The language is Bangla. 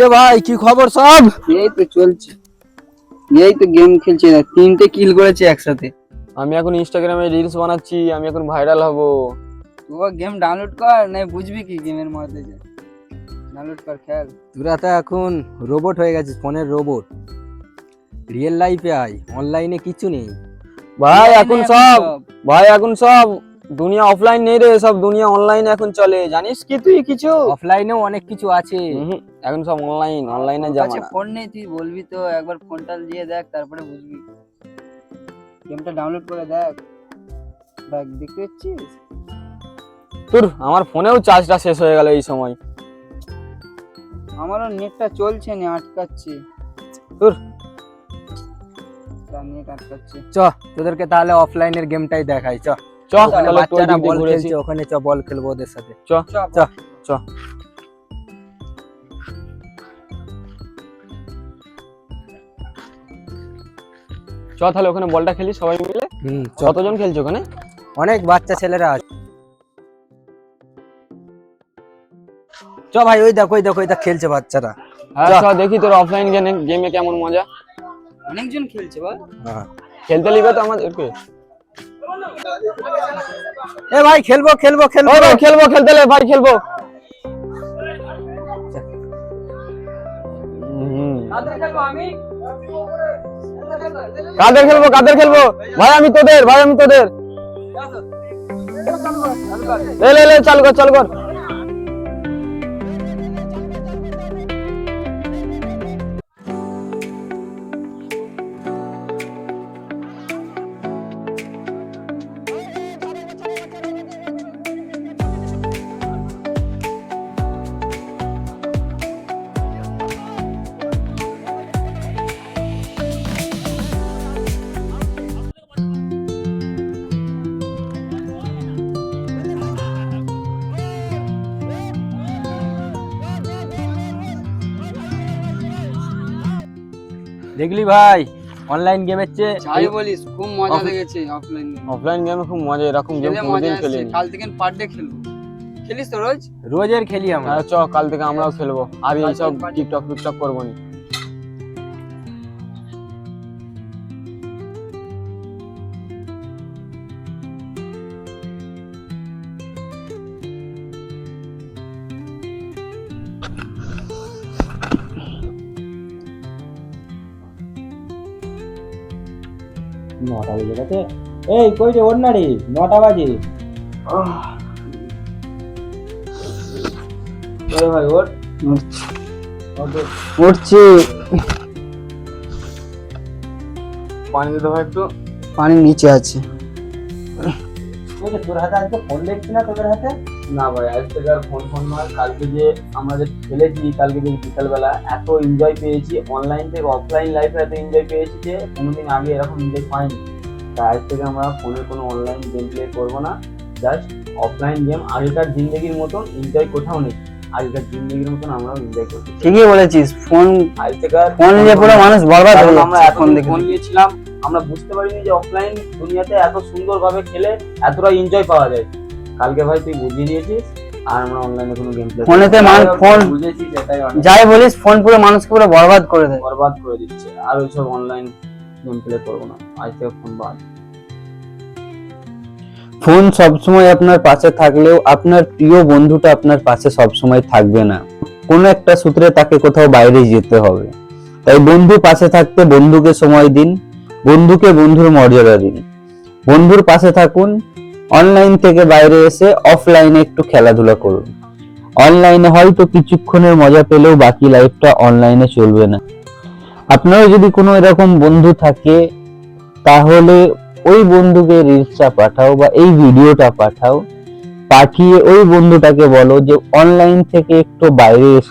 কিরে ভাই কি খবর সব? এই তো চলছে। এই তো গেম খেলছে না তিনটে কিল করেছে একসাথে। আমি এখন ইনস্টাগ্রামে রিলস বানাচ্ছি আমি এখন ভাইরাল হব। তো গেম ডাউনলোড কর না বুঝবি কি গেমের মধ্যে যে। ডাউনলোড কর খেল। তোরা তো এখন রোবট হয়ে গেছিস ফোনের রোবট রিয়েল লাইফে আয় অনলাইনে কিছু নেই। ভাই এখন সব। ভাই এখন সব। দুনিয়া অফলাইন নেই রে সব দুনিয়া অনলাইন এখন চলে জানিস কি তুই কিছু? অফলাইনেও অনেক কিছু আছে। এখন সব অনলাইন অনলাইনে কাছে জামানা ফোন নেই তুই বলবি তো একবার ফোনটা দিয়ে দেখ তারপরে বুঝবি। গেমটা ডাউনলোড করে দেখ। দেখ দেখতে পাচ্ছিস? তোর আমার ফোনেও চার্জটা শেষ হয়ে গেল এই সময়। আমারও নেটটা চলছে না আটকাচ্ছে। তোর। নেট আটকাচ্ছে। চ তোদেরকে তাহলে অফলাইনের গেমটাই দেখাই চ। চ ওখানে তাহলে বাচ্চারা বল খেলছে ওখানে চ বল খেলব ওদের সাথে। চ। চ চ। চ। তাহলে ওখানে বলটা খেলি সবাই মিলে? কতজন খেলছে ওখানে? অনেক বাচ্চা ছেলেরা আছে। চ ভাই ওই দেখো ওই দেখো ওই দেখ খেলছে বাচ্চারা। হ্যাঁ চ। চ দেখি তোর অফলাইন গেমে কেমন মজা। অনেকজন খেলছে বল। হ্যাঁ। খেলতে লিবে তো আমাদেরকে। এ ভাই খেলব খেলব খেলব। ভাই খেলব খেলতে ভাই খেলব। কাদের খেলব কাদের খেলব ভাই আমি তোদের ভাই আমি তোদের। লে লে লে চালু কর চালু কর। দেখলি ভাই অনলাইন গেমের চেয়ে যাই বলিস খুব মজা লেগেছে অফলাইন অফলাইন গেমে খুব মজা এরকম গেম কোনোদিন খেলিনি। কাল থেকে পার ডে খেলব। খেলিস তো রোজ? রোজের খেলি আমরা। হ্যাঁ চ কাল থেকে আমরাও খেলব। আর এই এইসব টিকটক টিকটক করব নি। নটা বেজে গেছে। এই কই রে ওর না নটা বাজে। ভাই ওর উঠছি পানি দিতে ভাই একটু। পানি নিচে আছে। তোর হাতে আজকে ফোন দেখছি না তোদের হাতে? না ভাই আজ থেকে আর ফোন ফোন নয়। কালকে যে আমরা যে খেলেছি কালকে যে বিকালবেলা এত এনজয় পেয়েছি। অনলাইন থেকে অফলাইন লাইফে এত এনজয় পেয়েছি যে কোনোদিন আগে এরকম এনজয় পাইনি তাই আজ থেকে আমরা ফোনে কোনো অনলাইন গেম প্লে করব না। জাস্ট অফলাইন গেম আগেকার জিন্দগির মতন এনজয় কোথাও নেই। আগেকার জিন্দগির মতন আমরাও এনজয় করছি। ঠিকই বলেছিস ফোন আজ থেকে ফোন নিয়ে পুরো মানুষ বরবাদ হয়ে আমরা এখন ফোন নিয়েছিলাম আমরা বুঝতে পারিনি যে অফলাইন দুনিয়াতে এত সুন্দরভাবে খেলে এতটা এনজয় পাওয়া যায়। কালকে ভাই তুই বুঝিয়ে দিয়েছিস আর আমরা অনলাইনে কোনো গেম প্লে ফোনেতে মান- ফোন- বুঝেছি সেটাই অনেক যাই বলিস ফোন পুরো মানুষকে পুরো বরবাদ করে দেয়। বরবাদ করে দিচ্ছে। আর ওইসব অনলাইন গেম প্লে করব না। আজ থেকে ফোন বাদ। ফোন সবসময় আপনার পাশে থাকলেও আপনার প্রিয় বন্ধুটা আপনার পাশে সবসময় থাকবে না। কোনো একটা সূত্রে তাকে কোথাও বাইরে যেতে হবে। তাই বন্ধু পাশে থাকতে বন্ধুকে সময় দিন। বন্ধুকে বন্ধুর মর্যাদা দিন। বন্ধুর পাশে থাকুন অনলাইন থেকে বাইরে এসে অফলাইনে একটু খেলাধুলা করুন। অনলাইনে হয়তো কিছুক্ষণের মজা পেলেও বাকি লাইফটা অনলাইনে চলবে না। আপনারও যদি কোনো এরকম বন্ধু থাকে, তাহলে ওই বন্ধুকে রিলসটা পাঠাও বা এই ভিডিওটা পাঠাও। পাঠিয়ে ওই বন্ধুটাকে বলো যে অনলাইন থেকে একটু বাইরে এসো।